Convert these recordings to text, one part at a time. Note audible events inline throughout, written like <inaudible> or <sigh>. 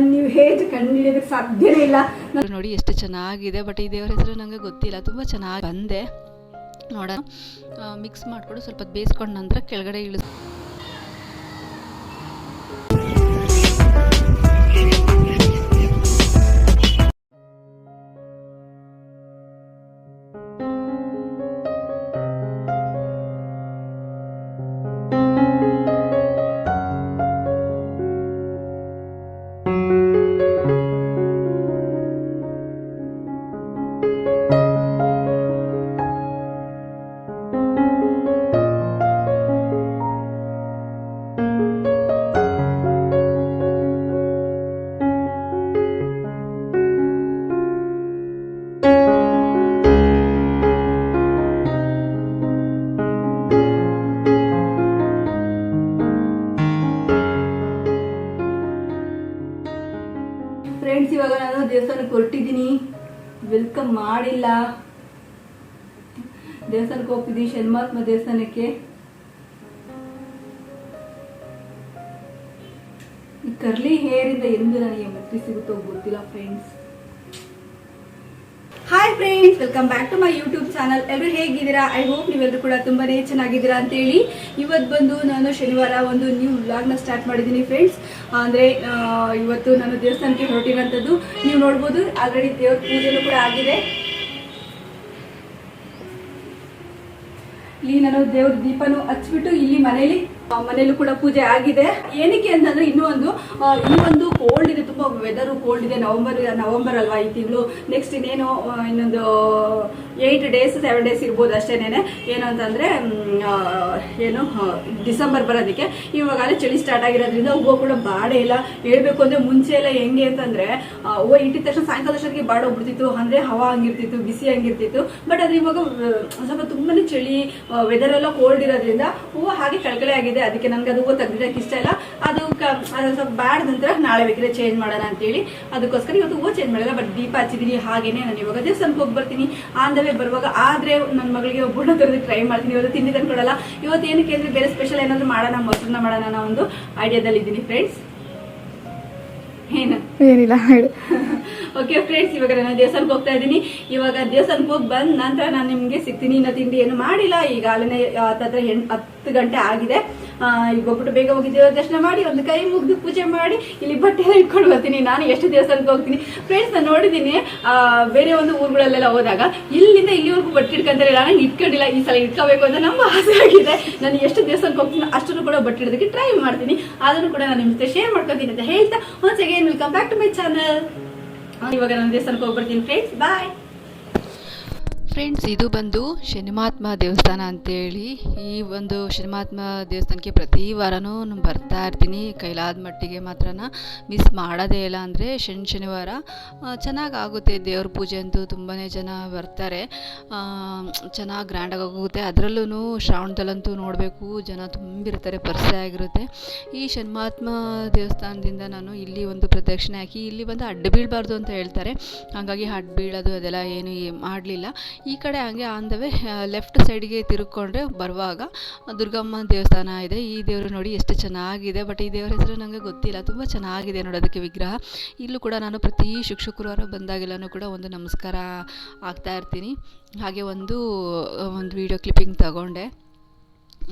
ನೀವು ಹೇಗೆ ಸಾಧ್ಯನೇ ಇಲ್ಲ. ನೋಡಿ ಎಷ್ಟು ಚೆನ್ನಾಗಿದೆ ಬಟ್ ಈ ದೇವರ ಹೆಸರು ನನಗೆ ಗೊತ್ತಿಲ್ಲ. ತುಂಬ ಚೆನ್ನಾಗಿ ಬಂದೆ. ನೋಡೋಣ. ಮಿಕ್ಸ್ ಮಾಡಿಕೊಂಡು ಸ್ವಲ್ಪ ಬೇಯಿಸ್ಕೊಂಡು ನಂತರ ಕೆಳಗಡೆ ಇಳಿಸ್ ಫ್ರೆಂಡ್ಸ್ ಇವಾಗ ನಾನು ದೇವಸ್ಥಾನಕ್ಕೆ ಹೊರಟಿದ್ದೀನಿ. ವೆಲ್ಕಮ್ ಮಾಡಿಲ್ಲ. ದೇವಸ್ಥಾನಕ್ಕೆ ಹೋಗ್ತಿದ್ದೀನಿ ಶನ್ಮಾತ್ಮ ದೇವಸ್ಥಾನಕ್ಕೆ. ಈ ಕರ್ಲಿ ಹೇರಿಂದ ಎಂದು ನನಗೆ ಮುಕ್ತಿ ಸಿಗುತ್ತೋ ಗೊತ್ತಿಲ್ಲ friends friends welcome back to my YouTube channel ಎಲ್ಲರೂ ಹೇಗಿದ್ದೀರಾ? ಐ ಹೋಪ್ ನೀವೆಲ್ಲರೂ ಕೂಡ ತುಂಬಾನೇ ಚೆನ್ನಾಗಿದ್ದೀರಾ ಅಂತೇಳಿ ಇವತ್ತು ಬಂದು ನಾನು ಶನಿವಾರ ಒಂದು ನ್ಯೂ ವ್ಲಾಗ್ನ ಸ್ಟಾರ್ಟ್ ಮಾಡಿದ್ದೀನಿ ಫ್ರೆಂಡ್ಸ್ ಅಂದರೆ ಇವತ್ತು ನಾನು ದೇವಸ್ಥಾನಕ್ಕೆ ಹೊರಟಿರೋಂಥದ್ದು ನೀವು ನೋಡ್ಬೋದು. ಆಲ್ರೆಡಿ ದೇವ್ರ ಪೂಜೆನೂ ಕೂಡ ಆಗಿದೆ. ಇಲ್ಲಿ ನಾನು ದೇವ್ರ ದೀಪನು ಹಚ್ಬಿಟ್ಟು ಇಲ್ಲಿ ಮನೇಲಿ ಮನೇಲೂ ಕೂಡ ಪೂಜೆ ಆಗಿದೆ. ಏನಕ್ಕೆ ಅಂತಂದ್ರೆ ಇನ್ನೂ ಒಂದು ಈ ಒಂದು ಕೋಲ್ಡ್ ಇದೆ ತುಂಬಾ ವೆದರ್ ಕೋಲ್ಡ್ ಇದೆ ನವೆಂಬರ್ ನವೆಂಬರ್ ಅಲ್ವಾ ಈ ತಿಂಗಳು? ನೆಕ್ಸ್ಟ್ ಇನ್ನೇನು ಇನ್ನೊಂದು ಏಯ್ಟ್ ಡೇಸ್ ಸೆವೆನ್ ಡೇಸ್ ಇರ್ಬೋದು ಅಷ್ಟೇನೆ ಏನು ಅಂತಂದ್ರೆ ಏನು ಡಿಸೆಂಬರ್ ಬರೋದಕ್ಕೆ. ಇವಾಗಲೇ ಚಳಿ ಸ್ಟಾರ್ಟ್ ಆಗಿರೋದ್ರಿಂದ ಹೂವು ಕೂಡ ಬಾಡೇ ಇಲ್ಲ. ಹೇಳ್ಬೇಕು ಅಂದ್ರೆ ಮುಂಚೆ ಎಲ್ಲ ಹೆಂಗೆ ಅಂತಂದ್ರೆ ಹೂವು ಇಟ್ಟಿದ ತಕ್ಷಣ ಸಾಯಂಕಾಲ ಅಷ್ಟೊತ್ತಿಗೆ ಬಾಡೋಗ್ಬಿಡ್ತಿತ್ತು ಅಂದ್ರೆ ಹವಾ ಹಂಗಿರ್ತಿತ್ತು, ಬಿಸಿ ಹಂಗಿರ್ತಿತ್ತು. ಬಟ್ ಅದು ಇವಾಗ ಸ್ವಲ್ಪ ತುಂಬಾನೇ ಚಳಿ ವೆದರ್ ಎಲ್ಲ ಕೋಲ್ಡ್ ಇರೋದ್ರಿಂದ ಹೂವು ಹಾಗೆ ಕಳಕಳೆ ಆಗಿದೆ. ಅದಕ್ಕೆ ನನಗೆ ಅದು ಹೂವು ತೆಗ್ದಿಡಕ್ಕೆ ಇಷ್ಟ ಇಲ್ಲ. ಅದು ಅದು ಸ್ವಲ್ಪ ಬ್ಯಾಡ್ ನಂತರ ನಾಳೆ ಬೇಕಿದ್ರೆ ಚೇಂಜ್ ಮಾಡೋಣ ಅಂತೇಳಿ. ಅದಕ್ಕೋಸ್ಕರ ಇವತ್ತು ಹೂವು ಚೇಂಜ್ ಮಾಡಲ್ಲ. ಬಟ್ ದೀಪ ಹಚ್ಚಿದೀನಿ ಹಾಗೇನೆ. ನಾನು ಇವಾಗ ದೇವಸ್ಥಾನಕ್ಕೆ ಹೋಗಿ ಬರ್ತೀನಿ. ಬರುವಾಗ ಆದ್ರೆ ನನ್ನ ಮಗಳಿಗೆ ಒಬ್ಬಳು ತರೋದಕ್ಕೆ ಟ್ರೈ ಮಾಡ್ತೀನಿ. ಇವತ್ತು ತಿಂಡಿ ತಂದ್ಕೊಡಲ್ಲ. ಇವತ್ತು ಏನಕ್ಕೆ ಅಂದ್ರೆ ಬೇರೆ ಸ್ಪೆಷಲ್ ಏನಾದ್ರು ಮಾಡೋಣ ಮೊಸರನ್ನ ಮಾಡೋಣ ಅನ್ನೋ ಒಂದು ಐಡಿಯಾದಲ್ಲಿ ಇದ್ದೀನಿ ಫ್ರೆಂಡ್ಸ್ ಏನು? ಏನಿಲ್ಲ ಹೇಳು. <laughs> ಓಕೆ ಫ್ರೆಂಡ್ಸ್ ಇವಾಗ ನಾನು ದೇವಸ್ಥಾನಕ್ಕೆ ಹೋಗ್ತಾ ಇದ್ದೀನಿ. ಇವಾಗ ದೇವಸ್ಥಾನಕ್ಕೆ ಹೋಗಿ ಬಂದ ನಂತರ ನಾನು ನಿಮಗೆ ಸಿಗ್ತೀನಿ. ಇನ್ನು ತಿಂಡಿ ಏನು ಮಾಡಿಲ್ಲ. ಈಗಾಗಲೇ ಹತ್ತತ್ರ ಹತ್ತು ಗಂಟೆ ಆಗಿದೆ. ಈಗ ಹೋಗ್ಬಿಟ್ಟು ಬೇಗ ಹೋಗಿ ದೇವರ ದರ್ಶನ ಮಾಡಿ, ಒಂದು ಕೈ ಮುಗಿದು ಪೂಜೆ ಮಾಡಿ, ಇಲ್ಲಿ ಬಟ್ಟೆ ಎಲ್ಲ ಇಟ್ಕೊಂಡು ಬರ್ತೀನಿ. ನಾನು ಎಷ್ಟು ದೇವಸ್ಥಾನಕ್ಕೆ ಹೋಗ್ತೀನಿ. ಫ್ರೆಂಡ್ಸ್ ನಾನು ನೋಡಿದ್ದೀನಿ. ಬೇರೆ ಒಂದು ಊರುಗಳಲ್ಲೆಲ್ಲ ಹೋದಾಗ, ಇಲ್ಲಿಂದ ಇಲ್ಲಿವರೆಗೂ ಬಟ್ಟೆ ಇಟ್ಕೊಂತಾರೆ. ನಾನು ಇಟ್ಕೊಂಡಿಲ್ಲ. ಈ ಸಲ ಇಟ್ಕೋಬೇಕು ಅಂತ ನಮ್ಮ ಆಸೆ ಆಗಿದೆ. ನಾನು ಎಷ್ಟು ದೇವಸ್ಥಾನಕ್ಕೆ ಹೋಗ್ತೀನಿ ಅಷ್ಟನ್ನು ಕೂಡ ಬಟ್ಟೆ ಇಡೋದಕ್ಕೆ ಟ್ರೈ ಮಾಡ್ತೀನಿ. ಅದನ್ನು ಕೂಡ ನಾನು ನಿಮ್ಮ ಶೇರ್ ಮಾಡ್ಕೊತೀನಿ ಅಂತ ಹೇಳ್ತಾ once again welcome back to my channel ಇವಾಗ ನಾನು ದೇವಸ್ಥಾನಕ್ಕೆ ಹೋಗ್ಬರ್ತೀನಿ ಫ್ರೆಂಡ್ಸ್ ಬಾಯ್ ಫ್ರೆಂಡ್ಸ್, ಇದು ಬಂದು ಶನಿಮಾತ್ಮ ದೇವಸ್ಥಾನ ಅಂತೇಳಿ ಈ ಒಂದು ಶನಿಮಾತ್ಮ ದೇವಸ್ಥಾನಕ್ಕೆ ಪ್ರತಿ ವಾರನೂ ಬರ್ತಾ ಇರ್ತೀನಿ. ಕೈಲಾದ ಮಟ್ಟಿಗೆ ಮಾತ್ರನ ಮಿಸ್ ಮಾಡೋದೇ ಇಲ್ಲ ಅಂದರೆ ಶನಿ ಶನಿವಾರ ಚೆನ್ನಾಗಿ ಆಗುತ್ತೆ ದೇವ್ರ ಪೂಜೆ ಅಂತೂ ತುಂಬಾ ಜನ ಬರ್ತಾರೆ. ಚೆನ್ನಾಗಿ ಗ್ರ್ಯಾಂಡಾಗಿ ಹೋಗುತ್ತೆ ಅದರಲ್ಲೂ ಶ್ರಾವಣದಲ್ಲಂತೂ ನೋಡಬೇಕು. ಜನ ತುಂಬಿರ್ತಾರೆ ಪರಿಸೆ ಆಗಿರುತ್ತೆ. ಈ ಶನಿಮಾತ್ಮ ದೇವಸ್ಥಾನದಿಂದ ನಾನು ಇಲ್ಲಿ ಒಂದು ಪ್ರದಕ್ಷಿಣೆ ಹಾಕಿ, ಇಲ್ಲಿ ಬಂದು ಅಡ್ಡ ಬೀಳಬಾರ್ದು ಅಂತ ಹೇಳ್ತಾರೆ. ಹಾಗಾಗಿ ಅಡ್ಡ ಬೀಳೋದು ಅದೆಲ್ಲ ಏನು ಮಾಡಲಿಲ್ಲ. ಈ ಕಡೆ ಹಂಗೆ ಆನ್ ದ ಲೆಫ್ಟ್ ಸೈಡ್ಗೆ ತಿರುಕೊಂಡ್ರೆ ಬರುವಾಗ ದುರ್ಗಮ್ಮ ದೇವಸ್ಥಾನ ಇದೆ. ಈ ದೇವರು ನೋಡಿ ಎಷ್ಟು ಚೆನ್ನಾಗಿದೆ. ಬಟ್ ಈ ದೇವರ ಹೆಸರು ನನಗೆ ಗೊತ್ತಿಲ್ಲ. ತುಂಬ ಚೆನ್ನಾಗಿದೆ ನೋಡೋದಕ್ಕೆ ವಿಗ್ರಹ. ಇಲ್ಲೂ ಕೂಡ ನಾನು ಪ್ರತಿ ಶುಕ್ ಶುಕ್ರವಾರ ಬಂದಾಗೆಲ್ಲನೂ ಕೂಡ ಒಂದು ನಮಸ್ಕಾರ ಆಗ್ತಾ ಇರ್ತೀನಿ. ಹಾಗೆ ಒಂದು ಒಂದು ವಿಡಿಯೋ ಕ್ಲಿಪ್ಪಿಂಗ್ ತಗೊಂಡೆ.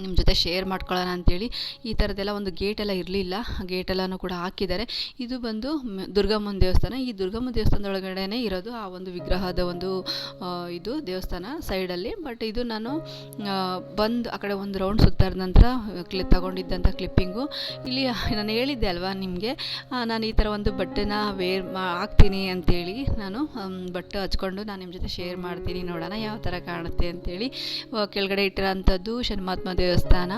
ನಿಮ್ಮ ಜೊತೆ ಶೇರ್ ಮಾಡ್ಕೊಳ್ಳೋಣ ಅಂತೇಳಿ ಈ ಥರದ್ದೆಲ್ಲ ಒಂದು ಗೇಟೆಲ್ಲ ಇರಲಿಲ್ಲ. ಗೇಟೆಲ್ಲನೂ ಕೂಡ ಹಾಕಿದ್ದಾರೆ. ಇದು ಬಂದು ದುರ್ಗಮ್ಮನ ದೇವಸ್ಥಾನ. ಈ ದುರ್ಗಮ್ಮ ದೇವಸ್ಥಾನದೊಳಗಡೆನೇ ಇರೋದು ಆ ಒಂದು ವಿಗ್ರಹದ ಒಂದು ಇದು ದೇವಸ್ಥಾನ ಸೈಡಲ್ಲಿ ಬಟ್ ಇದು ನಾನು ಬಂದು ಆ ಕಡೆ ಒಂದು ರೌಂಡ್ ಸುತ್ತಾದ ನಂತರ ಕ್ಲಿ ತಗೊಂಡಿದ್ದಂಥ ಕ್ಲಿಪ್ಪಿಂಗು ಇಲ್ಲಿ ನಾನು ಹೇಳಿದ್ದೆ ಅಲ್ವಾ ನಿಮಗೆ ನಾನು ಈ ಥರ ಒಂದು ಬಟ್ಟೆನ ವೇರ್ ಮಾ, ಹಾಕ್ತೀನಿ ಅಂತೇಳಿ ನಾನು ಬಟ್ಟೆ ಹಚ್ಕೊಂಡು ನಾನು ನಿಮ್ಮ ಜೊತೆ ಶೇರ್ ಮಾಡ್ತೀನಿ ನೋಡೋಣ, ಯಾವ ಥರ ಕಾಣುತ್ತೆ ಅಂತೇಳಿ. ಕೆಳಗಡೆ ಕೆಳಗಡೆ ಇಟ್ಟಿರೋಂಥದ್ದು ಶನ್ಮಾತ್ಮ ದೇವಸ್ಥಾನ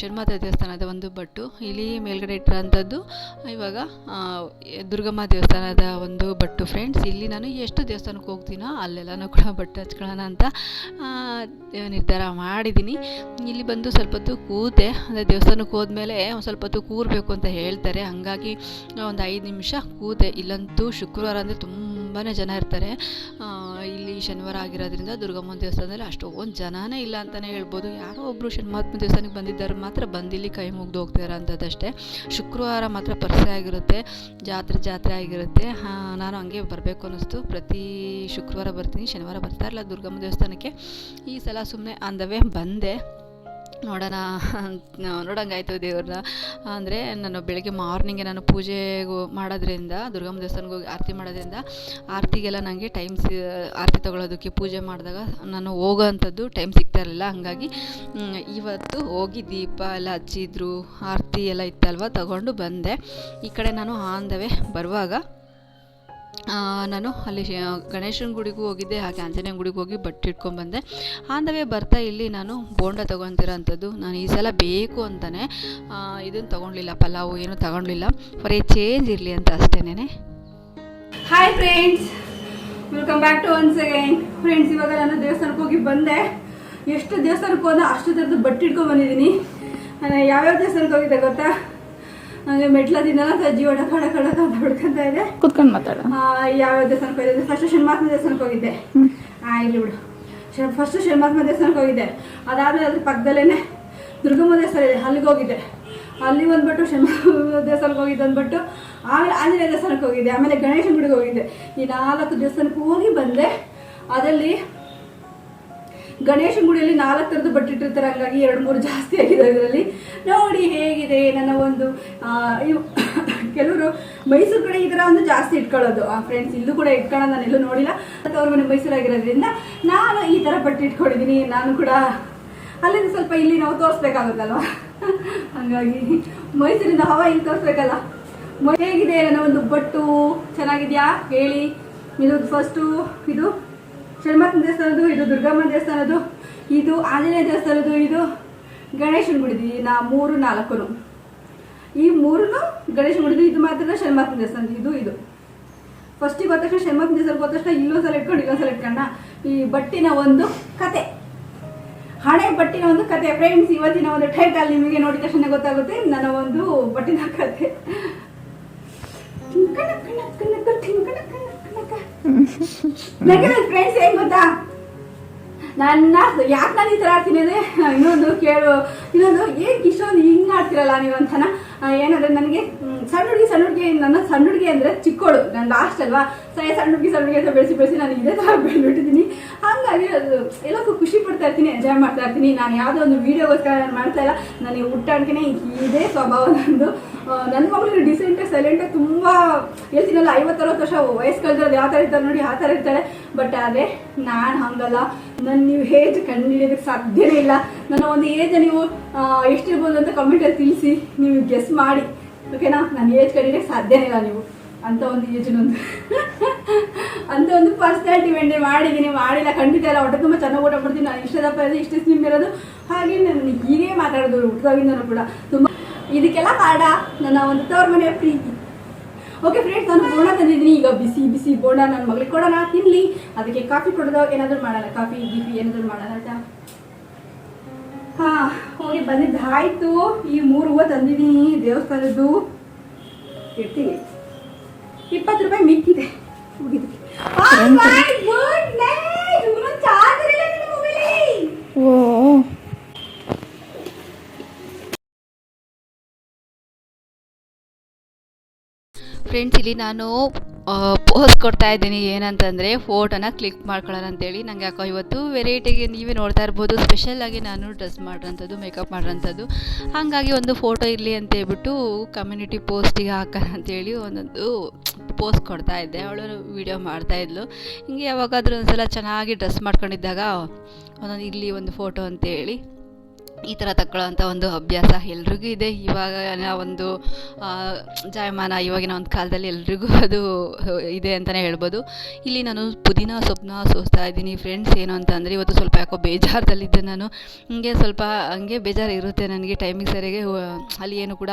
ಶನ್ಮಾತ ದೇವಸ್ಥಾನದ ಒಂದು ಬಟ್ಟು. ಇಲ್ಲಿ ಮೇಲ್ಗಡೆ ಇಟ್ಟಿರೋಂಥದ್ದು ಇವಾಗ ದುರ್ಗಮ್ಮ ದೇವಸ್ಥಾನದ ಒಂದು ಬಟ್ಟು ಫ್ರೆಂಡ್ಸ್ ಇಲ್ಲಿ ನಾನು ಎಷ್ಟು ದೇವಸ್ಥಾನಕ್ಕೆ ಹೋಗ್ತೀನೋ ಅಲ್ಲೆಲ್ಲನೂ ಕೂಡ ಬಟ್ಟೆ ಹಚ್ಕೊಳ್ಳೋಣ ಅಂತ ನಿರ್ಧಾರ ಮಾಡಿದ್ದೀನಿ. ಇಲ್ಲಿ ಬಂದು ಸ್ವಲ್ಪ ಹೊತ್ತು ಕೂತೆ, ಅಂದರೆ ದೇವಸ್ಥಾನಕ್ಕೆ ಹೋದ್ಮೇಲೆ ಒಂದು ಸ್ವಲ್ಪ ಹೊತ್ತು ಕೂರಬೇಕು ಅಂತ ಹೇಳ್ತಾರೆ. ಹಾಗಾಗಿ, ಒಂದು ಐದು ನಿಮಿಷ ಕೂತೆ. ಇಲ್ಲಂತೂ ಶುಕ್ರವಾರ ಅಂದರೆ ತುಂಬಾ ಜನ ಇರ್ತಾರೆ. ಇಲ್ಲಿ ಶನಿವಾರ ಆಗಿರೋದ್ರಿಂದ ದುರ್ಗಮ್ಮನ ದೇವಸ್ಥಾನದಲ್ಲಿ ಅಷ್ಟೊಂದು ಜನನೇ ಇಲ್ಲ ಅಂತಲೇ ಹೇಳ್ಬೋದು. ಯಾರೋ ಒಬ್ಬರು ಶನಿಮಾತ್ಮ ದೇವಸ್ಥಾನಕ್ಕೆ ಬಂದಿದ್ದಾರೆ ಮಾತ್ರ ಬಂದಿಲ್ಲಿ ಕೈ ಮುಗ್ದು ಹೋಗ್ತಾರೆ ಅಂಥದ್ದಷ್ಟೇ. ಶುಕ್ರವಾರ ಮಾತ್ರ ಪರಿಸೆ ಆಗಿರುತ್ತೆ, ಜಾತ್ರೆ ಜಾತ್ರೆ ಆಗಿರುತ್ತೆ. ಹಾಂ, ನಾನು ಹಂಗೆ ಬರಬೇಕು ಅನ್ನಿಸ್ತು. ಪ್ರತಿ ಶುಕ್ರವಾರ ಬರ್ತೀನಿ, ಶನಿವಾರ ಬರ್ತಾ ಇರಲ್ಲ ದುರ್ಗಮ್ಮ ದೇವಸ್ಥಾನಕ್ಕೆ. ಈ ಸಲ ಸುಮ್ಮನೆ ಅಂದವೇ ಬಂದೆ. ನೋಡೋಣ ನೋಡೋಂಗಾಯ್ತು ದೇವ್ರನ್ನ. ಅಂದರೆ ನಾನು ಬೆಳಗ್ಗೆ ಮಾರ್ನಿಂಗೆ ನಾನು ಪೂಜೆಗೂ ಮಾಡೋದ್ರಿಂದ ದುರ್ಗಮ್ಮ ದೇವಸ್ಥಾನಕ್ಕೆ ಹೋಗಿ ಆರತಿ ಮಾಡೋದ್ರಿಂದ ಆರತಿಗೆಲ್ಲ ನನಗೆ ಟೈಮ್ ಸಿ ಆರತಿ ತೊಗೊಳೋದಕ್ಕೆ ಪೂಜೆ ಮಾಡಿದಾಗ ನಾನು ಹೋಗೋ ಅಂಥದ್ದು ಟೈಮ್ ಸಿಗ್ತಾ ಇರಲಿಲ್ಲ. ಹಾಗಾಗಿ ಇವತ್ತು ಹೋಗಿ ದೀಪ ಎಲ್ಲ ಹಚ್ಚಿದ್ರು ಆರತಿ ಎಲ್ಲ ಇತ್ತಲ್ವ ತಗೊಂಡು ಬಂದೆ. ಈ ಕಡೆ ನಾನು ಆಂದವೆ ಬರುವಾಗ ಆ, ನಾನು ಅಲ್ಲಿ ಗಣೇಶನ ಗುಡಿಗೂ ಹೋಗಿದ್ದೆ, ಹಾಗೆ ಆಂಜನೇಯನ ಗುಡಿಗೆ ಹೋಗಿ ಬಟ್ಟೆ ಇಟ್ಕೊಂಡ್ಬಂದೆ ಆಂದವೇ ಬರ್ತಾ ಇಲ್ಲಿ ನಾನು ಬೋಂಡ ತೊಗೊತಿರೋಂಥದ್ದು. ನಾನು ಈ ಸಲ ಬೇಕು ಅಂತಲೇ ಇದನ್ನು ತೊಗೊಳ್ಲಿಲ್ಲ ಪಲಾವು ಏನು ತಗೊಳ್ಲಿಲ್ಲ ಫಾರ್ ಎ ಚೇಂಜ್ ಇರಲಿ ಅಂತ ಅಷ್ಟೇನೆ hi friends welcome back to once again friends ಇವಾಗ ನಾನು ದೇವಸ್ಥಾನಕ್ಕೆ ಹೋಗಿ ಬಂದೆ. ಎಷ್ಟು ದೇವಸ್ಥಾನಕ್ಕೆ ಹೋದ ಅಷ್ಟು ಥರದ್ದು ಬಟ್ಟೆ ಇಟ್ಕೊಂಡು ಬಂದಿದ್ದೀನಿ. ನಾನು ಯಾವ್ಯಾವ ದೇವಸ್ಥಾನಕ್ಕೆ ಹೋಗಿದ್ದೆ ಗೊತ್ತಾ? ನನಗೆ ಮೆಟ್ಲದಿಂದ ಸಜ್ಜಿ ಒಡ ಕಡ ಕಡ ಅಂತ ಹೊಡ್ಕೊಂತ ಇದೆ. ಕುತ್ಕೊಂಡು ಮಾತಾಡ. ಯಾವ ಯಾವ್ಯಾವ ದೇವಸ್ಥಾನಕ್ಕೆ ಹೋಗಿದ್ದೆ? ಫಸ್ಟ್ ಶನಿಮಾತ್ಮ ದೇವಸ್ಥಾನಕ್ಕೆ ಹೋಗಿದ್ದೆ. ಆ ಇಲ್ಲಿ ಬಿಡು. ಫಸ್ಟ್ ಶನಿಮಾತ್ಮ ದೇವಸ್ಥಾನಕ್ಕೆ ಹೋಗಿದ್ದೆ. ಅದಾದಮೇಲೆ ಅದ್ರ ಪಕ್ಕದಲ್ಲೇ ದುರ್ಗಮ್ಮ ದೇವಸ್ಥಾನ ಇದೆ. ಅಲ್ಲಿಗೆ ಹೋಗಿದ್ದೆ. ಅಲ್ಲಿ ಬಂದ್ಬಿಟ್ಟು ಶನಿಮಾತ್ಮ ದೇವಸ್ಥಾನಕ್ಕೆ ಹೋಗಿದ್ದೆ ಅಂದ್ಬಿಟ್ಟು ಆಮೇಲೆ ಆಂಜನೇಯ ದೇವಸ್ಥಾನಕ್ಕೆ ಹೋಗಿದ್ದೆ. ಆಮೇಲೆ ಗಣೇಶನ ಗುಡಿಗೆ ಹೋಗಿದ್ದೆ. ಈ ನಾಲ್ಕು ದೇವಸ್ಥಾನಕ್ಕೆ ಹೋಗಿ ಬಂದೆ. ಅದರಲ್ಲಿ ಗಣೇಶನ ಗುಡಿಯಲ್ಲಿ ನಾಲ್ಕು ಥರದ ಬಟ್ಟೆ ಇಟ್ಟಿರ್ತಾರೆ, ಹಂಗಾಗಿ ಎರಡು ಮೂರು ಜಾಸ್ತಿ ಆಗಿದೆ ಇದರಲ್ಲಿ. ನೋಡಿ ಹೇಗಿದೆ ನನ್ನ ಒಂದು <coughs> ಕೆಲವರು ಮೈಸೂರು ಕಡೆ ಈ ಥರ ಒಂದು ಜಾಸ್ತಿ ಇಟ್ಕೊಳ್ಳೋದು. ಆ ಫ್ರೆಂಡ್ಸ್ ಇಲ್ಲೂ ಕೂಡ ಇಟ್ಕೊಳ್ಳೋದು ನಾನು ಎಲ್ಲೂ ನೋಡಿಲ್ಲ. ಮತ್ತು ಅವ್ರ ಮನೆ ಮೈಸೂರಾಗಿರೋದ್ರಿಂದ ನಾನು ಈ ಥರ ಬಟ್ಟೆ ಇಟ್ಕೊಂಡಿದ್ದೀನಿ, ನಾನು ಕೂಡ ಅಲ್ಲಿಂದ ಸ್ವಲ್ಪ ಇಲ್ಲಿ ನಾವು ತೋರಿಸ್ಬೇಕಾಗುತ್ತಲ್ವ? <laughs> ಹಾಗಾಗಿ ಮೈಸೂರಿಂದ ಹವಾ ಇಲ್ಲಿ ತೋರಿಸ್ಬೇಕಲ್ಲ? ಹೇಗಿದೆ ನನ್ನ ಒಂದು ಬಟ್ಟು? ಚೆನ್ನಾಗಿದೆಯಾ? ಹೇಳಿ. ಇದು ಫಸ್ಟು ಇದು ಶನಿಮಾತ್ಮ ದೇವಸ್ಥಾನದ್ದು, ಇದು ದುರ್ಗಮ್ಮ ದೇವಸ್ಥಾನದ್ದು, ಇದು ಆಂಜನೇಯ ದೇವಸ್ಥಾನದ್ದು, ಇದು ಗಣೇಶನ ಗುಡಿದು. ನಾ ಮೂರು ನಾಲ್ಕು ಈ ಮೂರನ್ನು ಗಣೇಶನ ಗುಡಿದು, ಇದು ಮಾತ್ರ ಷಣ್ಮಾತನ ದೇವಸ್ಥಾನದ್ದು. ಇದು ಇದು. ಫಸ್ಟಿಗೆ ಹೋದ ತಕ್ಷಣ ದೇವಸ್ಥಾನ ದೇವಸ್ಥಾನಕ್ಕೆ ಹೋದ ತಕ್ಷಣ ಇಲ್ಲೊಂದ್ಸಲ ಇಟ್ಕೊಂಡು ಇಲ್ಲೊಂದ್ಸಲ ಇಟ್ಕೊಂಡ ಈ ಬಟ್ಟಿನ ಒಂದು ಕತೆ. ಹಣೆ ಬಟ್ಟಿನ ಒಂದು ಕತೆ. ಫ್ರೆಂಡ್ಸ್ ಇವತ್ತಿನ ಒಂದು ಟೈಟಲ್ ನಿಮಗೆ ನೋಡಿದ ತಕ್ಷಣ ಗೊತ್ತಾಗುತ್ತೆ. ನನ್ನ ಒಂದು ಬಟ್ಟಿನ ಕತೆ. ನನಗೆ ನನ್ನ ಫ್ರೆಂಡ್ಸ್ ಏನು ಗೊತ್ತಾ? ನನ್ನ ಯಾಕೆ ನಾನು ಈ ಥರ ಆಡ್ತೀನಿ ಅಂದರೆ, ಇನ್ನೊಂದು ಕೇಳು. ಇನ್ನೊಂದು, ಏನು ಇಷ್ಟೊಂದು ಹಿಂಗೆ ಆಡ್ತಿರಲ್ಲ ನೀವು ಅಂತನ? ಏನಂದ್ರೆ ನನಗೆ ಸಣ್ಣ ಹುಡುಗಿ ಸಣ್ಣ ಹುಡುಗಿ ನನ್ನ ಸಣ್ಣ ಹುಡುಗಿ ಅಂದರೆ ಚಿಕ್ಕೋಳು. ನಾನು ಲಾಸ್ಟ್ ಅಲ್ವಾ? ಸರಿ, ಸಣ್ಣ ಹುಡುಗಿ ಸಣ್ಣ ಹುಡುಗಿ ಅಂತ ಬೆಳೆಸಿ ಬೆಳೆಸಿ ನಾನು ಇದೇ ಥರ ಬೆಳೆದ್ಬಿಟ್ಟಿದ್ದೀನಿ ಹಾಗಾಗಿ ಎಲ್ಲಕ್ಕೂ ಖುಷಿ ಪಡ್ತಾ ಇರ್ತೀನಿ ಎಂಜಾಯ್ ಮಾಡ್ತಾ ಇರ್ತೀನಿ. ನಾನು ಯಾವುದೋ ಒಂದು ವೀಡಿಯೋಗೋಸ್ಕರ ನಾನು ಮಾಡ್ತಾ ಇಲ್ಲ. ನನಗೆ ಹುಟ್ಟಾಡ್ಕೆ ಇದೇ ಸ್ವಭಾವ ನಂದು. ನನ್ನ ಮಗಳು ಡಿಸೆಂಟಾಗಿ ಸೈಲೆಂಟಾಗಿ ತುಂಬ ಹೇಳ್ತೀನಲ್ಲ, ಐವತ್ತರವತ್ತು ವರ್ಷ ವಯಸ್ಸು ಯಾವ ಥರ ಇರ್ತಾರೆ ನೋಡಿ, ಆ ಥರ ಇರ್ತಾಳೆ. ಬಟ್ ಆದರೆ ನಾನು ಹಂಗಲ್ಲ. ನನ್ನ ನೀವು ಏಜ್ ಕಂಡುಹಿಡಿಯೋದಕ್ಕೆ ಸಾಧ್ಯನೇ ಇಲ್ಲ. ನನ್ನ ಒಂದು ಏಜ್ ನೀವು ಎಷ್ಟಿರ್ಬೋದು ಅಂತ ಕಮೆಂಟಲ್ಲಿ ತಿಳಿಸಿ. ನೀವು ಗೆಸ್ ಮಾಡಿ. ಓಕೆನಾ ನನ್ನ ಏಜ್ ಕಂಡಿಡಿಯೋಕ್ಕೆ ಸಾಧ್ಯನೇ ಇಲ್ಲ ನೀವು. ಅಂತ ಒಂದು ಏಜ್ ನಂದು. <laughs> ಅಂತ ಒಂದು ಪರ್ಸನಾಲಿಟಿ ಮೇಂಟೈನ್ ಮಾಡಿದ್ದೀನಿ. ಮಾಡಿಲ್ಲ, ಖಂಡಿತ ಇಲ್ಲ. ಹೊಟ್ಟೆ ತುಂಬ ಚೆನ್ನಾಗಿ ಊಟ ಮಾಡ್ತೀನಿ. ನಾನು ಇಷ್ಟ ದಪ್ಪ ಇರೋದು, ಇಷ್ಟು ಸ್ಲಿಮ್ ಇರೋದು ಹಾಗೆ ನಾನು ಹೀಗೆ ಮಾತಾಡೋದು ಹುಟ್ಟಿದಾಗಿಂದನೂ ಕೂಡ. ತುಂಬ ಇದಕ್ಕೆಲ್ಲ ಕಾರಣ ನನ್ನ ಒಂದು ತವ್ರ ಮನೆಯ ಪ್ರೀತಿ. ಓಕೆ ಫ್ರೆಂಡ್ಸ್ ನಾನು ಬೋಣ ತಂದಿದ್ದೀನಿ. ಈಗ ಬಿಸಿ ಬಿಸಿ ಬೋಣ ನನ್ನ ಮಗಳಿಗೆ ಕೊಡೋಣ ತಿನ್ಲಿ. ಅದಕ್ಕೆ ಕಾಫಿ ಕೊಡೋದು ಏನಾದರೂ ಮಾಡೋಣ. ಕಾಫಿ ಗಿಫಿ ಏನಾದರೂ ಮಾಡೋಣ ಆಯ್ತಾ? ಹಾಂ ಹೋಗಿ ಆಯಿತು. ಈ ಮೂರು ಹೂವು ತಂದಿದ್ದೀನಿ. ದೇವಸ್ಥಾನದ್ದು ಇರ್ತೀನಿ ಇಪ್ಪತ್ತು ರೂಪಾಯಿ ಮಿಕ್ಕಿದೆ. ಮುಗಿದು ಚಾರ್ಜರ್ ಇಲ್ಲ ನನ್ನ ಮೊಬೈಲಲ್ಲಿ ಓ. ಫ್ರೆಂಡ್ಸ್ ಇಲ್ಲಿ ನಾನು ಪೋಸ್ ಕೊಡ್ತಾ ಇದ್ದೀನಿ ಏನಂತಂದರೆ ಫೋಟೋನ ಕ್ಲಿಕ್ ಮಾಡ್ಕೊಳ್ಳೋಣ ಅಂತೇಳಿ. ನನಗೆ ಯಾಕೋ ಇವತ್ತು ವೆರೈಟಿಗೆ ನೀವೇ ನೋಡ್ತಾ ಇರ್ಬೋದು. ಸ್ಪೆಷಲಾಗಿ ನಾನು ಡ್ರೆಸ್ ಮಾಡಿರೋಂಥದ್ದು ಮೇಕಪ್ ಮಾಡಿರೋಂಥದ್ದು. ಹಾಗಾಗಿ ಒಂದು ಫೋಟೋ ಇರಲಿ ಅಂತ ಹೇಳ್ಬಿಟ್ಟು ಕಮ್ಯುನಿಟಿ ಪೋಸ್ಟಿಗೆ ಹಾಕೋಣ ಅಂತೇಳಿ ಒಂದೊಂದು ಪೋಸ್ಟ್ ಕೊಡ್ತಾ ಇದ್ದೆ. ಅವಳು ವೀಡಿಯೋ ಮಾಡ್ತಾಯಿದ್ಲು ಹಿಂಗೆ ಯಾವಾಗಾದರೂ ಒಂದ್ಸಲ ಚೆನ್ನಾಗಿ ಡ್ರೆಸ್ ಮಾಡ್ಕೊಂಡಿದ್ದಾಗ ಒಂದೊಂದು ಇಲ್ಲಿ ಒಂದು ಫೋಟೋ ಅಂತೇಳಿ. ಈ ಥರ ತಗೊಳ್ಳೋಂಥ ಒಂದು ಅಭ್ಯಾಸ ಎಲ್ರಿಗೂ ಇದೆ. ಇವಾಗ ಒಂದು ಜಾಯಮಾನ ಇವಾಗಿನ ಒಂದು ಕಾಲದಲ್ಲಿ ಎಲ್ರಿಗೂ <laughs> ಅದು ಇದೆ ಅಂತಲೇ ಹೇಳ್ಬೋದು. ಇಲ್ಲಿ ನಾನು ಪುದೀನ ಸೊಪ್ಪನ್ನ ಸೋಸ್ತಾ ಇದ್ದೀನಿ. ಫ್ರೆಂಡ್ಸ್ ಏನು ಅಂತಂದರೆ ಇವತ್ತು ಸ್ವಲ್ಪ ಯಾಕೋ ಬೇಜಾರದಲ್ಲಿದ್ದೆ ನಾನು. ಹಿಂಗೆ ಸ್ವಲ್ಪ, ಹಂಗೆ ಬೇಜಾರು ಇರುತ್ತೆ ನನಗೆ ಟೈಮಿಗೆ ಸರಿಯಾಗಿ ಅಲ್ಲಿ ಏನು ಕೂಡ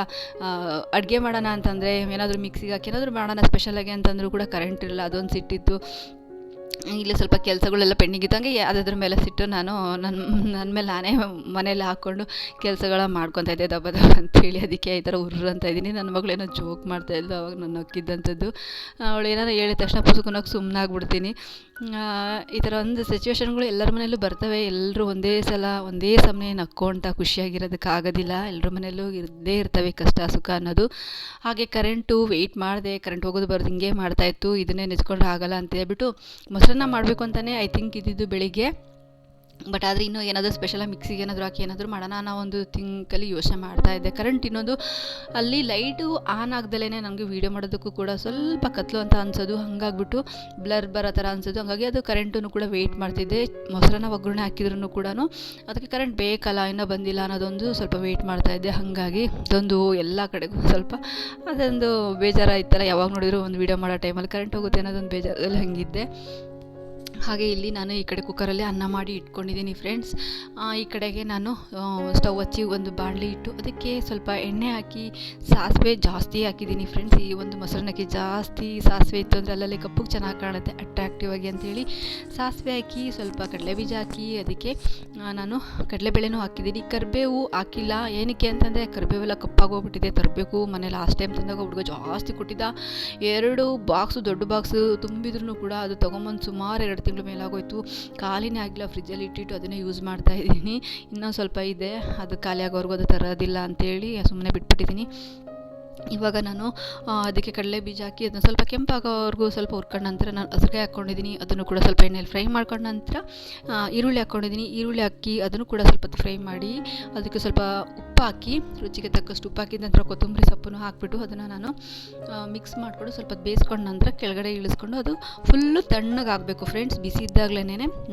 ಅಡುಗೆ ಮಾಡೋಣ ಅಂತಂದರೆ ಏನಾದರೂ ಮಿಕ್ಸಿಗೆ ಹಾಕಿ, ಏನಾದರೂ ಮಾಡೋಣ ಸ್ಪೆಷಲಾಗಿ ಅಂತಂದರೂ ಕೂಡ ಕರೆಂಟ್ ಇರಲ್ಲ ಅದೊಂದು ಸಿಟ್ಟಿತ್ತು. ಇಲ್ಲಿ ಸ್ವಲ್ಪ ಕೆಲಸಗಳೆಲ್ಲ ಪೆಂಡಿಂಗ್ ಇದ್ದಂಗೆ ಅದ್ರ ಮೇಲೆ ಸಿಟ್ಟು ನಾನು ನನ್ನ ನನ್ನ ಮೇಲೆ ನಾನೇ ಮನೇಲಿ ಹಾಕ್ಕೊಂಡು ಕೆಲಸಗಳ ಮಾಡ್ಕೊತಾ ಇದ್ದೆ ದಬ್ಬ ದಬ್ಬ ಅಂತೇಳಿ ಅದಕ್ಕೆ ಈ ಥರ ಉರ್ರು ಅಂತ ಇದ್ದೀನಿ. ನನ್ನ ಮಗಳೇನೋ ಜೋಕ್ ಮಾಡ್ತಾ ಇದ್ಲು, ಅವಾಗ ನಾನು ನಕ್ಕಿದ್ದಂಥದ್ದು. ಅವಳು ಏನಾರು ಹೇಳಿದ ತಕ್ಷಣ ಪುಸುಕುನೋಗಿ ಸುಮ್ಮನೆ ಆಗ್ಬಿಡ್ತೀನಿ ಈ ಥರ ಒಂದು ಸಿಚುವೇಶನ್ಗಳು ಎಲ್ಲರ ಮನೆಯಲ್ಲೂ ಬರ್ತವೆ. ಎಲ್ಲರೂ ಒಂದೇ ಸಲ, ಒಂದೇ ಸಮಯ ನಕ್ಕೊಳ್ತಾ ಖುಷಿಯಾಗಿರೋದಕ್ಕಾಗೋದಿಲ್ಲ ಎಲ್ಲರ ಮನೆಯಲ್ಲೂ ಇರದೇ ಇರ್ತವೆ ಕಷ್ಟ, ಸುಖ ಅನ್ನೋದು. ಹಾಗೆ ಕರೆಂಟು ವೆಯ್ಟ್ ಮಾಡಿದೆ ಕರೆಂಟ್ ಹೋಗೋದು ಬರೋದು ಹಿಂಗೆ ಮಾಡ್ತಾಯಿತ್ತು ಇದನ್ನೇ ನೆಚ್ಕೊಂಡು ಆಗಲ್ಲ ಅಂತ ಹೇಳ್ಬಿಟ್ಟು ಮೊಸರನ್ನ ಮಾಡಬೇಕು ಅಂತಲೇ ಐ ಥಿಂಕ್ ಇದ್ದಿದ್ದು ಬೆಳಿಗ್ಗೆ. ಬಟ್ ಆದರೆ ಇನ್ನೂ ಏನಾದರೂ ಸ್ಪೆಷಲಾಗಿ ಮಿಕ್ಸಿಗೆ ಏನಾದರೂ ಹಾಕಿ ಏನಾದರೂ ಮಾಡೋಣ ಅನ್ನೋ ಒಂದು ಥಿಂಕಲ್ಲಿ ಯೋಚನೆ ಮಾಡ್ತಾ ಇದ್ದೆ. ಕರೆಂಟ್ ಇನ್ನೊಂದು ಅಲ್ಲಿ ಲೈಟು ಆನ್ ಆಗ್ದಲೇ ನನಗೆ ವೀಡಿಯೋ ಮಾಡೋದಕ್ಕೂ ಕೂಡ ಸ್ವಲ್ಪ ಕತ್ಲು ಅಂತ ಅನ್ಸೋದು, ಹಾಗಾಗ್ಬಿಟ್ಟು ಬ್ಲರ್ ಬರೋ ಥರ ಅನ್ಸೋದು. ಹಾಗಾಗಿ ಅದು ಕರೆಂಟನ್ನು ಕೂಡ ವೆಯ್ಟ್ ಮಾಡ್ತಿದ್ದೆ. ಮೊಸರನ್ನ ಒಗ್ಗರಣೆ ಹಾಕಿದ್ರು ಕೂಡ ಅದಕ್ಕೆ ಕರೆಂಟ್ ಬೇಕಲ್ಲ, ಇನ್ನೂ ಬಂದಿಲ್ಲ ಅನ್ನೋದೊಂದು ಸ್ವಲ್ಪ ವೆಯ್ಟ್ ಮಾಡ್ತಾ ಇದ್ದೆ. ಹಾಗಾಗಿ ಅದೊಂದು ಎಲ್ಲ ಕಡೆಗೂ ಸ್ವಲ್ಪ ಅದೊಂದು ಬೇಜಾರಾಯ್ತಲ್ಲ. ಯಾವಾಗ ನೋಡಿದ್ರು ಒಂದು ವೀಡಿಯೋ ಮಾಡೋ ಟೈಮಲ್ಲಿ ಕರೆಂಟ್ ಹೋಗುತ್ತೆ ಅನ್ನೋದೊಂದು ಬೇಜಾರಲ್ಲಿ ಹಂಗಿದ್ದೆ. ಹಾಗೆ ಇಲ್ಲಿ ನಾನು ಈ ಕಡೆ ಕುಕ್ಕರಲ್ಲಿ ಅನ್ನ ಮಾಡಿ ಇಟ್ಕೊಂಡಿದ್ದೀನಿ ಫ್ರೆಂಡ್ಸ್ ಈ ಕಡೆಗೆ ನಾನು ಸ್ಟವ್ ಹಚ್ಚಿ ಒಂದು ಬಾಣಲಿ ಇಟ್ಟು ಅದಕ್ಕೆ ಸ್ವಲ್ಪ ಎಣ್ಣೆ ಹಾಕಿ, ಸಾಸಿವೆ ಜಾಸ್ತಿ ಹಾಕಿದ್ದೀನಿ ಫ್ರೆಂಡ್ಸ್ ಈ ಒಂದು ಮೊಸರನ್ನಕ್ಕೆ ಜಾಸ್ತಿ ಸಾಸಿವೆ ಇತ್ತು ಅಂದರೆ ಅಲ್ಲಲ್ಲಿ ಕಪ್ಪಗೆ ಚೆನ್ನಾಗಿ ಕಾಣುತ್ತೆ ಅಟ್ರಾಕ್ಟಿವ್ ಆಗಿ ಅಂತೇಳಿ. ಸಾಸಿವೆ ಹಾಕಿ ಸ್ವಲ್ಪ ಕಡಲೆ ಬೀಜ ಹಾಕಿ ಅದಕ್ಕೆ ನಾನು ಕಡಲೆಬೇಳೆನೂ ಹಾಕಿದ್ದೀನಿ. ಕರಿಬೇವು ಹಾಕಿಲ್ಲ. ಏನಕ್ಕೆ ಅಂತಂದರೆ ಕರಿಬೇವೆಲ್ಲ ಕಪ್ಪಾಗೋಗ್ಬಿಟ್ಟಿದೆ. ತರಬೇಕು, ಮನೆ ಲಾಸ್ಟ್ ಟೈಮ್ ತಂದಾಗ ಹುಡುಗ ಜಾಸ್ತಿ ಕೊಟ್ಟಿದ್ದ. ಎರಡು ಬಾಕ್ಸು ದೊಡ್ಡ ಬಾಕ್ಸು ತುಂಬಿದ್ರೂ ಕೂಡ ಅದು ತೊಗೊಂಬಂದು ಸುಮಾರು ಎರಡು ಮೇಲಾಗೋಯ್ತು. ಖಾಲಿನೇ ಆಗಿಲ್ಲ ಫ್ರಿಜ್ಜಲ್ಲಿ ಇಟ್ಟಿಟ್ಟು ಅದನ್ನೇ ಯೂಸ್ ಮಾಡ್ತಾ ಇದ್ದೀನಿ. ಇನ್ನೊಂದು ಸ್ವಲ್ಪ ಇದೆ, ಅದು ಖಾಲಿ ಆಗೋವರೆಗೂ ಅದು ತರೋದಿಲ್ಲ ಅಂತೇಳಿ ಸುಮ್ಮನೆ ಬಿಟ್ಬಿಟ್ಟಿದ್ದೀನಿ. ಇವಾಗ ನಾನು ಅದಕ್ಕೆ ಕಡಲೆ ಬೀಜ ಹಾಕಿ ಅದನ್ನು ಸ್ವಲ್ಪ ಕೆಂಪಾಗೋವರೆಗೂ ಸ್ವಲ್ಪ ಹುರ್ಕೊಂಡ ನಂತರ ನಾನು ಹಸಿರುಕಾಯಿ ಹಾಕ್ಕೊಂಡಿದ್ದೀನಿ. ಅದನ್ನು ಕೂಡ ಸ್ವಲ್ಪ ಎಣ್ಣೆಯಲ್ಲಿ ಫ್ರೈ ಮಾಡ್ಕೊಂಡ ನಂತರ ಈರುಳ್ಳಿ ಹಾಕ್ಕೊಂಡಿದ್ದೀನಿ. ಈರುಳ್ಳಿ ಹಾಕಿ ಅದನ್ನು ಕೂಡ ಸ್ವಲ್ಪ ಫ್ರೈ ಮಾಡಿ, ಅದಕ್ಕೆ ಸ್ವಲ್ಪ ಉಪ್ಪು ಹಾಕಿ, ರುಚಿಗೆ ತಕ್ಕಷ್ಟು ಉಪ್ಪು ಹಾಕಿದ ನಂತರ ಕೊತ್ತಂಬರಿ ಸೊಪ್ಪನ್ನು ಹಾಕಿಬಿಟ್ಟು ಅದನ್ನು ನಾನು ಮಿಕ್ಸ್ ಮಾಡಿಕೊಂಡು ಸ್ವಲ್ಪ ಬೇಯಿಸ್ಕೊಂಡ ನಂತರ ಕೆಳಗಡೆ ಇಳಿಸ್ಕೊಂಡು ಅದು ಫುಲ್ಲು ತಣ್ಣಗಾಗಬೇಕು ಫ್ರೆಂಡ್ಸ್ ಬಿಸಿ ಇದ್ದಾಗಲೇ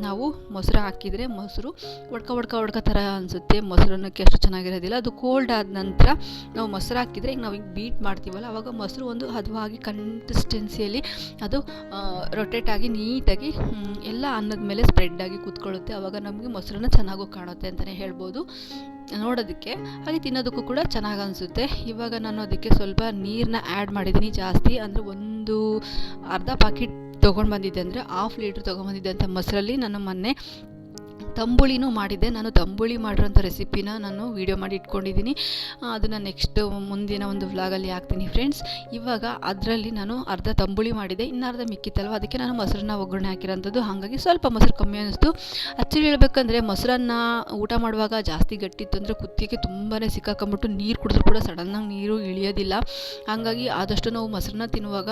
ನಾವು ಮೊಸರು ಹಾಕಿದರೆ ಮೊಸರು ಒಡ್ಕ ಒಡ್ಕ ಒಡ್ಕ ಥರ ಅನಿಸುತ್ತೆ. ಮೊಸರನ್ನಕ್ಕೆ ಅಷ್ಟು ಚೆನ್ನಾಗಿರೋದಿಲ್ಲ. ಅದು ಕೋಲ್ಡ್ ಆದ ನಂತರ ನಾವು ಮೊಸರು ಹಾಕಿದರೆ ಈಗ ನಾವು ಬೀಟ್ ಮಾಡ್ತೀವಲ್ಲ, ಅವಾಗ ಮೊಸರು ಒಂದು ಹದವಾಗಿ ಕನ್ಸಿಸ್ಟೆನ್ಸಿಯಲ್ಲಿ ಅದು ರೊಟೇಟ್ ಆಗಿ ನೀಟಾಗಿ ಎಲ್ಲ ಅನ್ನದ ಮೇಲೆ ಸ್ಪ್ರೆಡ್ ಆಗಿ ಕೂತ್ಕೊಳ್ಳುತ್ತೆ. ಆವಾಗ ನಮಗೆ ಮೊಸರನ್ನ ಚೆನ್ನಾಗೂ ಕಾಣುತ್ತೆ ಅಂತಲೇ ಹೇಳ್ಬೋದು. ನೋಡೋದಕ್ಕೆ, ಹಾಗೆ ತಿನ್ನೋದಕ್ಕೂ ಕೂಡ ಚೆನ್ನಾಗಿ ಅನಿಸುತ್ತೆ. ಇವಾಗ ನಾನು ಅದಕ್ಕೆ ಸ್ವಲ್ಪ ನೀರನ್ನ ಆ್ಯಡ್ ಮಾಡಿದ್ದೀನಿ ಜಾಸ್ತಿ. ಅಂದರೆ ಒಂದು ಅರ್ಧ ಪಾಕಿಟ್ ತೊಗೊಂಡು ಬಂದಿದ್ದೆ ಅಂದರೆ ಹಾಫ್ ಲೀಟ್ರ್ ತೊಗೊಂಬಂದಿದ್ದೆ ಅಂತ ಮೊಸರಲ್ಲಿ. ನಾನು ಮೊನ್ನೆ ತಂಬುಳಿನೂ ಮಾಡಿದೆ ನಾನು ತಂಬುಳಿ ಮಾಡಿರೋಂಥ ರೆಸಿಪಿನ ನಾನು ವೀಡಿಯೋ ಮಾಡಿ ಇಟ್ಕೊಂಡಿದ್ದೀನಿ. ಅದನ್ನು ನೆಕ್ಸ್ಟ್ ಮುಂದಿನ ಒಂದು ವ್ಲಾಗಲ್ಲಿ ಹಾಕ್ತೀನಿ ಫ್ರೆಂಡ್ಸ್ ಇವಾಗ ಅದರಲ್ಲಿ ನಾನು ಅರ್ಧ ತಂಬುಳಿ ಮಾಡಿದೆ. ಇನ್ನು ಅರ್ಧ ಮಿಕ್ಕಿತ್ತಲ್ವ? ಅದಕ್ಕೆ ನಾನು ಮೊಸರನ್ನ ಒಗ್ಗರಣೆ ಹಾಕಿರೋಂಥದ್ದು. ಹಾಗಾಗಿ ಸ್ವಲ್ಪ ಮೊಸರು ಕಮ್ಮಿ ಅನ್ನಿಸ್ತು. ಆ್ಯಕ್ಚುಲಿ ಹೇಳ್ಬೇಕಂದ್ರೆ ಮೊಸರನ್ನ ಊಟ ಮಾಡುವಾಗ ಜಾಸ್ತಿ ಗಟ್ಟಿತ್ತು ಅಂದರೆ ಕುತ್ತಿಗೆ ತುಂಬಾ ಸಿಕ್ಕಾಕೊಂಬಿಟ್ಟು ನೀರು ಕುಡಿದ್ರೂ ಕೂಡ ಸಡನ್ನಾಗಿ ನೀರು ಇಳಿಯೋದಿಲ್ಲ. ಹಾಗಾಗಿ ಆದಷ್ಟು ನಾವು ಮೊಸರನ್ನ ತಿನ್ನುವಾಗ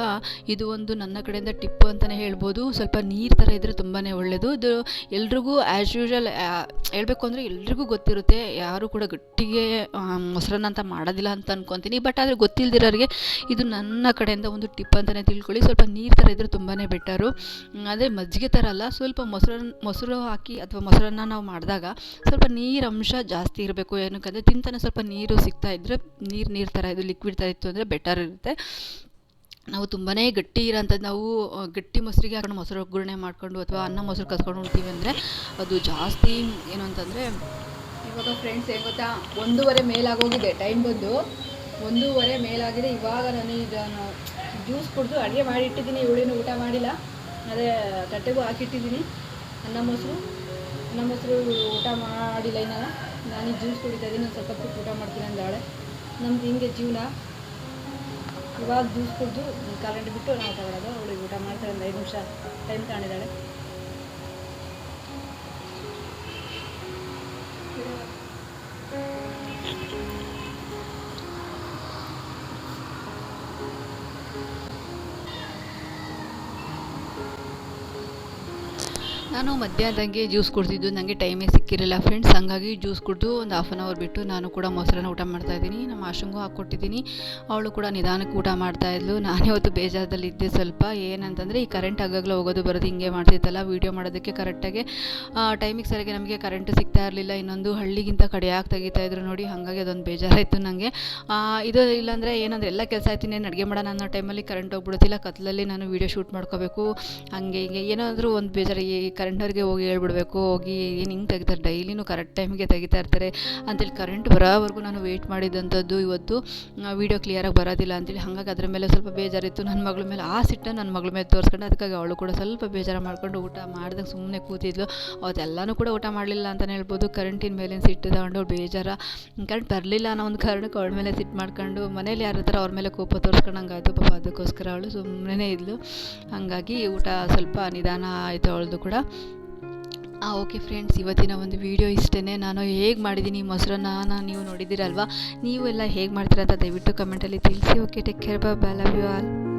ಇದು ಒಂದು ನನ್ನ ಕಡೆಯಿಂದ ಟಿಪ್ಪು ಅಂತಲೇ ಹೇಳ್ಬೋದು. ಸ್ವಲ್ಪ ನೀರು ಥರ ಇದ್ದರೆ ತುಂಬಾ ಒಳ್ಳೆಯದು ಇದು ಎಲ್ರಿಗೂ ಆ್ಯಸ್ ಯೂಶ್ವಲ್ ಹೇಳಬೇಕು ಅಂದರೆ ಎಲ್ರಿಗೂ ಗೊತ್ತಿರುತ್ತೆ, ಯಾರು ಕೂಡ ಗಟ್ಟಿಗೆ ಮೊಸರನ್ನ ಅಂತ ಮಾಡೋದಿಲ್ಲ ಅಂತ ಅನ್ಕೊತೀನಿ. ಬಟ್ ಆದರೆ ಗೊತ್ತಿಲ್ದಿರೋರಿಗೆ ಇದು ನನ್ನ ಕಡೆಯಿಂದ ಒಂದು ಟಿಪ್ ಅಂತಲೇ ತಿಳ್ಕೊಳ್ಳಿ. ಸ್ವಲ್ಪ ನೀರು ಥರ ಇದ್ದರೆ ತುಂಬಾ ಬೆಟರು. ಅದೇ ಮಜ್ಜಿಗೆ ಥರ ಅಲ್ಲ, ಸ್ವಲ್ಪ ಮೊಸರನ್ನ ಮೊಸರು ಹಾಕಿ ಅಥವಾ ಮೊಸರನ್ನ ನಾವು ಮಾಡಿದಾಗ ಸ್ವಲ್ಪ ನೀರು ಅಂಶ ಜಾಸ್ತಿ ಇರಬೇಕು. ಏನಕ್ಕಂದರೆ ತಿಂತಾನೆ ಸ್ವಲ್ಪ ನೀರು ಸಿಗ್ತಾ ಇದ್ದರೆ ನೀರು ನೀರು ಥರ ಇದು ಲಿಕ್ವಿಡ್ ಥರ ಇತ್ತು ಅಂದರೆ ಬೆಟರ್ ಇರುತ್ತೆ. ನಾವು ತುಂಬಾ ಗಟ್ಟಿ ಇರೋಂಥದ್ದು ನಾವು ಗಟ್ಟಿ ಮೊಸರಿಗೆ ಹಾಕೊಂಡು ಮೊಸರು ಒಗ್ಗರಣೆ ಮಾಡ್ಕೊಂಡು ಅಥವಾ ಅನ್ನ ಮೊಸರು ಕಸ್ಕೊಂಡು ಉಣ್ತೀವಿ ಅಂದರೆ ಅದು ಜಾಸ್ತಿ ಏನು ಅಂತಂದರೆ ಇವಾಗ ಫ್ರೆಂಡ್ಸ್ ಏನು ಗೊತ್ತಾ, ಒಂದೂವರೆ ಮೇಲಾಗೋಗಿದೆ ಟೈಮ್ ಬಂದು ಒಂದೂವರೆ ಮೇಲಾಗಿದೆ. ಇವಾಗ ನಾನು ಇದನ್ನು ಜ್ಯೂಸ್ ಕುಡಿದು ಅಡುಗೆ ಮಾಡಿ ಇಟ್ಟಿದ್ದೀನಿ ಇವಳೇನು ಊಟ ಮಾಡಿಲ್ಲ. ಅದೇ ತಟ್ಟೆಗೂ ಹಾಕಿಟ್ಟಿದ್ದೀನಿ. ಅನ್ನ ಮೊಸರು ಅನ್ನ ಮೊಸರು ಊಟ ಮಾಡಿಲ್ಲ ಇನ್ನ. ನಾನು ಜ್ಯೂಸ್ ಕುಡಿತಾ ಇದ್ದೀನಿ ಸ್ವಲ್ಪ ಊಟ ಮಾಡ್ತೀನಿ ಅಂದಾಳೆ. ನಮ್ದು ಹಿಂಗೆ ಜೀವನ. ಇವಾಗ ಜ್ಯೂಸ್ ಕುಡಿದು ಕರೆಂಟ್ ಬಿಟ್ಟು ನಾವು ತಗೊಳ್ಳೋದು. ಅವಳಿಗೆ ಊಟ ಮಾಡ್ತಾರೆ ಒಂದು ಐದು ನಿಮಿಷ ಟೈಮ್ ತಗೊಂಡಿದ್ದಾಳೆ ನಾನು ಮಧ್ಯಾಹ್ನದಂಗೆ ಜ್ಯೂಸ್ ಕುಡ್ತಿದ್ದು ನನಗೆ ಟೈಮೇ ಸಿಕ್ಕಿರಲಿಲ್ಲ ಫ್ರೆಂಡ್ಸ್ ಹಾಗಾಗಿ ಜ್ಯೂಸ್ ಕುಡಿದು ಒಂದು ಹಾಫ್ ಆನ್ ಅವರ್ ಬಿಟ್ಟು ನಾನು ಕೂಡ ಮೊಸರನ್ನ ಊಟ ಮಾಡ್ತಾ ಇದ್ದೀನಿ. ನಮ್ಮ ಆಶಂಗೂ ಹಾಕ್ಕೊಟ್ಟಿದ್ದೀನಿ. ಅವಳು ಕೂಡ ನಿಧಾನಕ್ಕೆ ಊಟ ಮಾಡ್ತಾ ಇದ್ಲು. ನಾನು ಇವತ್ತು ಬೇಜಾರದಲ್ಲಿದ್ದೆ ಸ್ವಲ್ಪ. ಏನಂತಂದರೆ, ಈ ಕರೆಂಟ್ ಆಗಾಗಲೇ ಹೋಗೋದು ಬರೋದು ಹಿಂಗೆ ಮಾಡ್ತಿತ್ತಲ್ಲ ವೀಡಿಯೋ ಮಾಡೋದಕ್ಕೆ ಕರೆಕ್ಟಾಗಿ ಟೈಮಿಗೆ ಸರಿಯಾಗಿ ನಮಗೆ ಕರೆಂಟ್ ಸಿಗ್ತಾ ಇರಲಿಲ್ಲ. ಇನ್ನೊಂದು ಹಳ್ಳಿಗಿಂತ ಕಡೆಯಾಗಿ ತೆಗಿತಾ ಇದ್ರು ನೋಡಿ, ಹಾಗಾಗಿ ಅದೊಂದು ಬೇಜಾರಾಯಿತು ನನಗೆ ಇದು ಇಲ್ಲಾಂದರೆ ಏನಂದರೆ, ಎಲ್ಲ ಕೆಲಸ ಆಯ್ತು ಇನ್ನೇನು ಅಡುಗೆ ಮಾಡೋಣ ಅನ್ನೋ ಟೈಮಲ್ಲಿ ಕರೆಂಟ್ ಹೋಗ್ಬಿಡುತ್ತಿಲ್ಲ. ಕತ್ತಲಲ್ಲಿ ನಾನು ವೀಡಿಯೋ ಶೂಟ್ ಮಾಡ್ಕೋಬೇಕು. ಹಂಗೆ ಹಿಂಗೆ. ಏನಾದರೂ ಒಂದು ಬೇಜಾರು, ಈ ಕರೆಂಟವ್ರಿಗೆ ಹೋಗಿ ಹೇಳ್ಬಿಡ್ಬೇಕು, ಹೋಗಿ ಏನು ಹಿಂಗೆ ತೆಗಿತಾರೆ, ಡೈಲಿನೂ ಕರೆಕ್ಟ್ ಟೈಮ್ಗೆ ತೆಗಿತಾ ಇರ್ತಾರೆ ಅಂತೇಳಿ ಕರೆಂಟ್ ಬರೋವರೆಗೂ ನಾನು ವೆಯ್ಟ್ ಮಾಡಿದಂಥದ್ದು ಇವತ್ತು. ವೀಡಿಯೋ ಕ್ಲಿಯರಾಗಿ ಬರೋದಿಲ್ಲ ಅಂತೇಳಿ, ಹಾಗಾಗಿ ಅದ್ರ ಮೇಲೆ ಸ್ವಲ್ಪ ಬೇಜಾರಿತ್ತು. ನನ್ನ ಮಗಳ ಮೇಲೆ ಆ ಸಿಟ್ಟನ್ನು ನನ್ನ ಮಗಳ ಮೇಲೆ ತೋರಿಸ್ಕೊಂಡು ಅದಕ್ಕಾಗಿ ಅವಳು ಕೂಡ ಸ್ವಲ್ಪ ಬೇಜಾರು ಮಾಡ್ಕೊಂಡು ಊಟ ಮಾಡಿದಾಗ ಸುಮ್ಮನೆ ಕೂತಿದ್ಲು. ಅವತ್ತೆಲ್ಲನೂ ಕೂಡ ಊಟ ಮಾಡಲಿಲ್ಲ ಅಂತಲೇ ಹೇಳ್ಬೋದು. ಕರೆಂಟಿನ ಮೇಲಿನ ಸಿಟ್ಟು ತಗೊಂಡು ಬೇಜಾರ. ಕರೆಂಟ್ ಬರಲಿಲ್ಲ ಅನ್ನೋ ಒಂದು ಕಾರಣಕ್ಕೆ ಅವಳ ಮೇಲೆ ಸಿಟ್ಟು ಮಾಡ್ಕೊಂಡು ಮನೇಲಿ ಯಾರ ಹತ್ರ ಅವ್ರ ಮೇಲೆ ಕೋಪ ತೋರಿಸ್ಕೊಂಡಂಗಾಯ್ತು. ಪಾಪ ಅದಕ್ಕೋಸ್ಕರ ಅವಳು ಸುಮ್ಮನೆ ಇದ್ಲು. ಹಾಗಾಗಿ ಊಟ ಸ್ವಲ್ಪ ನಿಧಾನ ಆಯಿತು ಅವಳದು ಕೂಡ. ಆ ಓಕೆ ಫ್ರೆಂಡ್ಸ್ ಇವತ್ತಿನ ಒಂದು ವಿಡಿಯೋ ಇಷ್ಟೇ ನಾನು ಹೇಗೆ ಮಾಡಿದ್ದೀನಿ ಮೊಸರನ್ನ ನೀವು ನೋಡಿದ್ದೀರಲ್ವಾ? ಎಲ್ಲ ಹೇಗೆ ಮಾಡ್ತೀರ ಅಂತ ದಯವಿಟ್ಟು ಕಮೆಂಟಲ್ಲಿ ತಿಳಿಸಿ. ಓಕೆ ಟೇಕ್ ಕೇರ್ ಬಾ ಬೈ ಲವ್ ಯು ಆಲ್